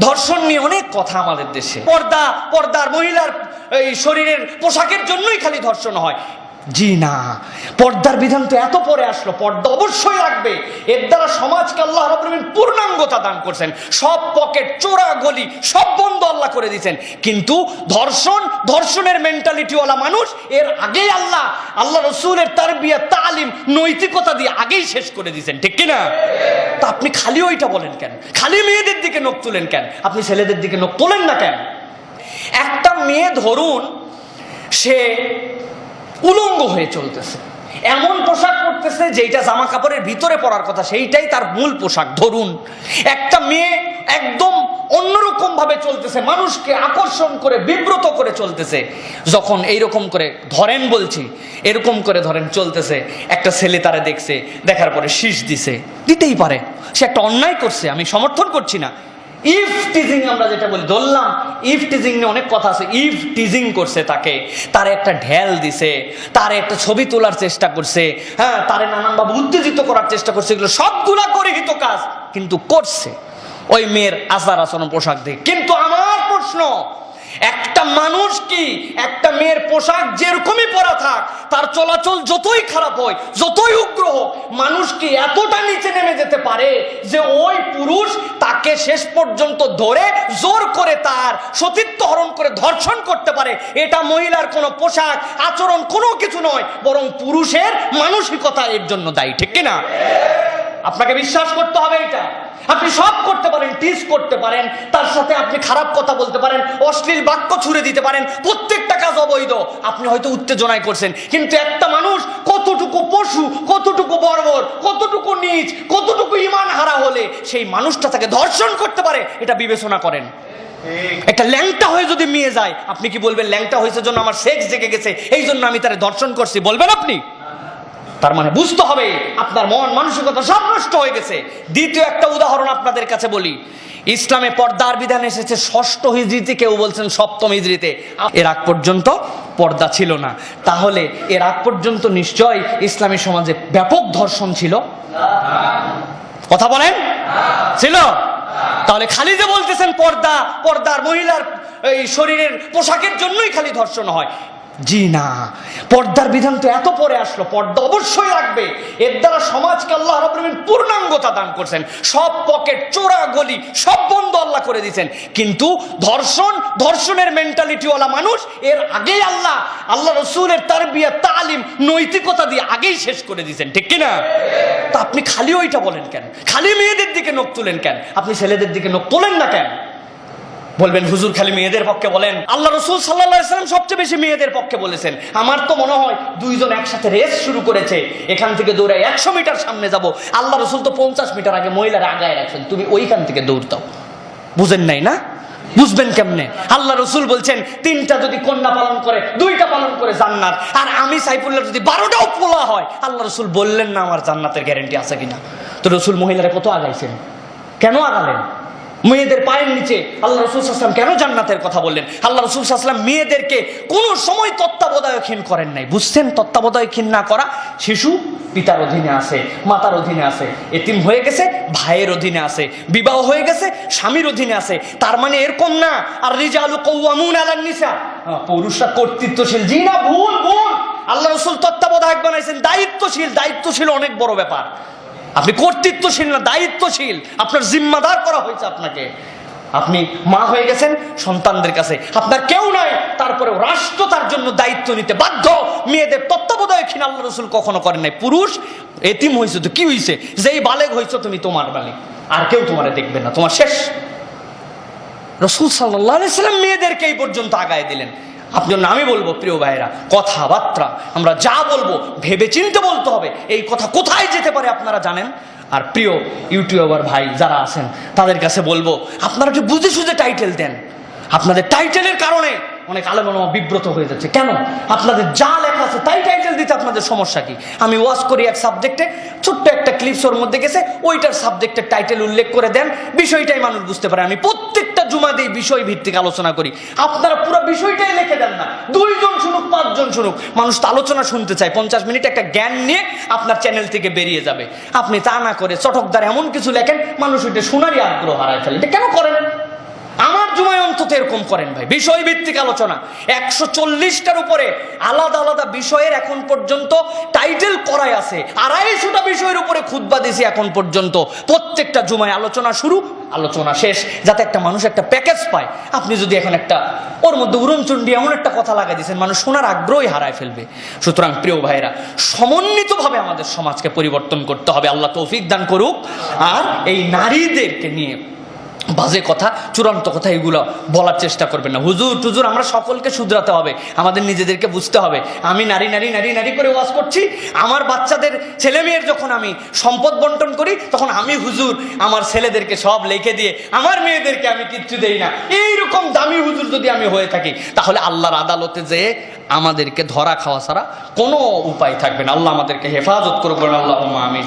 ধর্ষণ নিয়ে অনেক কথা আমাদের দেশে। পর্দা, পর্দার মহিলার এই শরীরের পোশাকের জন্যই খালি ধর্ষণ হয়। জি না। পর্দার বিধান তো এত পরে আসলো, পর্দা অবশ্যই লাগবে। এর দ্বারা সমাজকে আল্লাহ রাব্বুল পূর্ণাঙ্গতা দান করছেন। সব পকেট, চোরা গলি, সব বন্ধ আল্লাহ করে দিয়েছেন। কিন্তু ধর্ষণ, ধর্ষণের মেন্টালিটিওয়ালা মানুষ, এর আগেই আল্লাহ আল্লাহ রসুলের তারবিয়া, তালিম, নৈতিকতা দিয়ে আগেই শেষ করে দিয়েছেন। ঠিক কিনা? তা আপনি খালি ওইটা বলেন কেন? খালি মেয়েদের দিকে নখ তুলেন কেন? আপনি ছেলেদের দিকে নখ তোলেন না কেন? একটা মেয়ে ধরুন, সে উলঙ্গ হয়ে চলতেছে। এমন পোশাক পরতেছে যেটা জামা কাপড়ের ভিতরে পরার কথা, সেইটাই তার মূল পোশাক। ধরুন, একটা মেয়ে একদম অন্যরকম ভাবে চলতেছে, মানুষকে আকর্ষণ করে, বিব্রত করে চলতেছে। যখন এইরকম করে ধরেন বলছি, এরকম করে ধরেন চলতেছে, একটা ছেলে তারা দেখছে, দেখার পরে শীষ দিছে। দিতেই পারে। সে একটা অন্যায় করছে, আমি সমর্থন করছি না। ইফ টিজিং আমরা যেটা বলি, ধরলাম ইফ টিজিং নিয়ে অনেক কথা আছে। ইফ টিজিং করছে তাকে, তার একটা ঢেল দিছে, তার একটা ছবি তোলার চেষ্টা করছে হ্যাঁ তারে নানানভাবে উত্তেজিত করার চেষ্টা করছে, এগুলো সবগুলা হিত কাজ, কিন্তু করছে। ওই মেয়ের আচার আচরণ পোশাক দিয়ে। কিন্তু আমার প্রশ্ন একটা মানুষ কি? একটা মেয়ের পোশাক যেরকমই পরা থাক, তার চলাচল যতই খারাপ হয়, যতই উগ্র হোক, মানুষ কি এতটা নিচে নেমে যেতে পারে যে ওই পুরুষ তাকে শেষ পর্যন্ত ধরে, জোর করে তার সতীত্ব হরণ করে ধর্ষণ করতে পারে? এটা মহিলার কোনো পোশাক, আচরণ কোনো কিছু নয়, বরং পুরুষের মানসিকতা এর জন্য দায়ী, ঠিক কিনা? আপনাকে বিশ্বাস করতে হবে এটা। আপনি সব করতে পারেন টিস করতে পারেন তার সাথে আপনি খারাপ কথা বলতে পারেন অশ্লীল বাক্য ছুড়ে দিতে পারেন প্রত্যেকটা কাজ অবৈধ। আপনি হয়তো উত্তেজনায় করছেন কিন্তু একটা মানুষ কতটুকু পশু কতটুকু বর্বর কতটুকু নিচ কতটুকু ইমান হারা হলে সেই মানুষটা তাকে ধর্ষণ করতে পারে এটা বিবেচনা করেন। একটা ল্যাংটা হয়ে যদি মেয়ে যায় আপনি কি বলবেন ল্যাংটা হয়েছে জন্য আমার সেক্স জেগে গেছে এই জন্য আমি তারে ধর্ষণ করছি। বলবেন আপনি? তার মানে বুঝতে হবে আপনার মন মানসিকতা সব নষ্ট হয়ে গেছে। দ্বিতীয় একটা উদাহরণ আপনাদের কাছে বলি। ইসলামে পর্দার বিধান এসেছে, ষষ্ঠ হিজড়িতে কেউ বলছেন সপ্তম হিজড়িতে। এর আগ পর্যন্ত পর্দা ছিল না। তাহলে এর আগ পর্যন্ত নিশ্চয় ইসলামী সমাজে ব্যাপক ধর্ষণ ছিল? কথা বলেন? ছিল? তাহলে খালি যে বলতেছেন পর্দা, পর্দার মহিলার এই শরীরের পোশাকের জন্যই খালি ধর্ষণ হয়। জি না। পর্দার বিধান তো এত পরে আসলো, পর্দা অবশ্যই লাগবে। এর দ্বারা সমাজকে আল্লাহ আলামিন পূর্ণাঙ্গতা দান করছেন। সব পকেট, চোরা গলি, সব বন্ধ আল্লাহ করে দিয়েছেন। কিন্তু ধর্ষণ, ধর্ষণের মেন্টালিটিওয়ালা মানুষ, এর আগেই আল্লাহ আল্লাহ রসুলের তার তারবিয়া, তালিম, নৈতিকতা দিয়ে আগেই শেষ করে দিয়েছেন। ঠিক কিনা? তা আপনি খালি ওইটা বলেন কেন? খালি মেয়েদের দিকে নখ তুলেন কেন? আপনি ছেলেদের দিকে নখ তোলেন না কেন? বলবেন, হুজুর, খালি মেয়েদের পক্ষে বলেন। আল্লাহ রসুল সাল্লাম সবচেয়ে বেশি মেয়েদের পক্ষে বলেছেন। আমার তো মনে হয় দুইজন একসাথে রেস শুরু করেছে। এখান থেকে দৌড়ায় একশো মিটার সামনে যাব। আল্লাহ রসুল তো পঞ্চাশ মিটার আগে মহিলারা আগায় রাখছেন। তুমি ওইখান থেকে দৌড়তাও বুঝেন নাই না? বুঝবেন কেমনে? আল্লাহ রসুল বলছেন, তিনটা যদি কন্যা পালন করে, দুইটা পালন করে জান্নাত। আর আমি সাইফুল্লাহ যদি বারোটাও পোলা হয়, আল্লাহ রসুল বললেন না আমার জান্নাতের গ্যারেন্টি আছে কিনা? তো রসুল মহিলারা কত আগাইছেন? কেন আগালেন? মেয়েদের পায়ের নিচে আল্লাহ রসুল কেন জান্নাতের কথা বললেন? আল্লাহ রসুল মেয়েদেরকে কোনো সময় তত্ত্বাবধায়কহীন করেন নাই। বুঝছেন? তত্ত্বাবধায়কহীন না করা শিশু পিতার অধীনে আছে মাতার অধীনে আছে এতিম হয়ে গেছে ভাইয়ের অধীনে আছে বিবাহ হয়ে গেছে স্বামীর অধীনে আছে। তার মানে এরকম না আর রিজা আলু কৌয়ামুন আলান নিসা হ্যাঁ, পুরুষরা কর্তৃত্বশীল জি না ভুল ভুল। আল্লাহ রসুল তত্ত্বাবধায়ক বানাইছেন দায়িত্বশীল দায়িত্বশীল অনেক বড় ব্যাপার। আপনি কর্তৃত্বশীল না দায়িত্বশীল? আপনার জিম্মাদার করা হয়েছে আপনাকে। আপনি মা হয়ে গেছেন, সন্তানদের কাছে। আপনার কেউ নাই, তারপরেও রাষ্ট্র তার জন্য দায়িত্ব নিতে বাধ্য। মেয়েদের তত্ত্বাবধায়কহীন আল্লাহ রসুল কখনো করেন নাই। পুরুষ, এতিম হয়েছে তো কি হয়েছে যেই বালেগ হয়েছে তুমি তোমার বালিক। আর কেউ তোমারে দেখবে না, তোমার শেষ। রসুল সাল্লাহ সাল্লাম মেয়েদেরকে এই পর্যন্ত আগায় দিলেন। আপনি জন্য আমি বলব, প্রিয় ভাইরা কথাবার্তা। আমরা যা বলব ভেবে চিনতে বলতে হবে। এই কথা কোথায় যেতে পারে আপনারা জানেন? আর প্রিয় ইউটিউবার ভাই যারা আছেন, তাদের কাছে বলব, আপনারা একটু বুঝে সুঝে টাইটেল দেন। আপনাদের টাইটেলের কারণে অনেক আলেমা বিব্রত হয়ে যাচ্ছে। কেন? আপনাদের যা লেখা আছে, তাই টাইটেল দিতে আপনাদের সমস্যা কি? আমি ওয়াজ করি এক সাবজেক্টে, ছোট্ট একটা ক্লিপস ওর মধ্যে গেছে, ওইটার সাবজেক্টের টাইটেল উল্লেখ করে দেন। বিষয়টাই মানুষ বুঝতে পারে। আমি প্রত্যেকটা জুমা দিয়ে বিষয় ভিত্তিক আলোচনা করি। আপনারা পুরো বিষয়টাই লিখে দেন না। দুইজন শুনুক, পাঁচজন শুনুক। মানুষ তো আলোচনা শুনতে চায়। পঞ্চাশ মিনিট একটা জ্ঞান নিয়ে আপনার চ্যানেল থেকে বেরিয়ে যাবে। আপনি তা না করে চটকদার এমন কিছু লেখেন, মানুষ ওইটা শোনারই আগ্রহ হারায় ফেলে। এটা কেন করেন? অন্তত এরকম করেন ভাই, বিষয়ভিত্তিক আলোচনা। একশো চল্লিশটার উপরে আলাদা আলাদা বিষয়ের এখন পর্যন্ত টাইটেল করাই আছে। আড়াইশোটা বিষয়ের উপরে খুদ্া দিছি এখন পর্যন্ত। প্রত্যেকটা জুমায় আলোচনা শুরু, আলোচনা শেষ, যাতে একটা মানুষ একটা প্যাকেজ পায়। আপনি যদি এখন একটা, ওর মধ্যে উড়নচন্ডী এমন একটা কথা লাগাই দিয়েছেন মানুষ শোনার আগ্রহই হারায় ফেলবে। সুতরাং প্রিয় ভাইরা সমন্বিতভাবে আমাদের সমাজকে পরিবর্তন করতে হবে। আল্লাহ তৌফিক দান করুক। আর এই নারীদেরকে নিয়ে বাজে কথা, চূড়ান্ত কথা, এগুলো বলার চেষ্টা করবেন না। হুজুর, টুজুর, আমরা সকলকে শুধরাতে হবে, আমাদের নিজেদেরকে বুঝতে হবে। আমি নারী নারী নারী নারী করে ওয়াজ করছি, আমার বাচ্চাদের ছেলে মেয়ের যখন আমি সম্পদ বন্টন করি, তখন আমি হুজুর আমার ছেলেদেরকে সব লিখে দিয়ে, আমার মেয়েদেরকে আমি কিচ্ছু দেই না। এইরকম দামি হুজুর যদি আমি হয়ে থাকি, তাহলে আল্লাহর আদালতে যেয়ে আমাদেরকে ধরা খাওয়া ছাড়া কোনো উপায় থাকবে না। আল্লাহ আমাদেরকে হেফাজত করবেন আল্লাহ আমিন।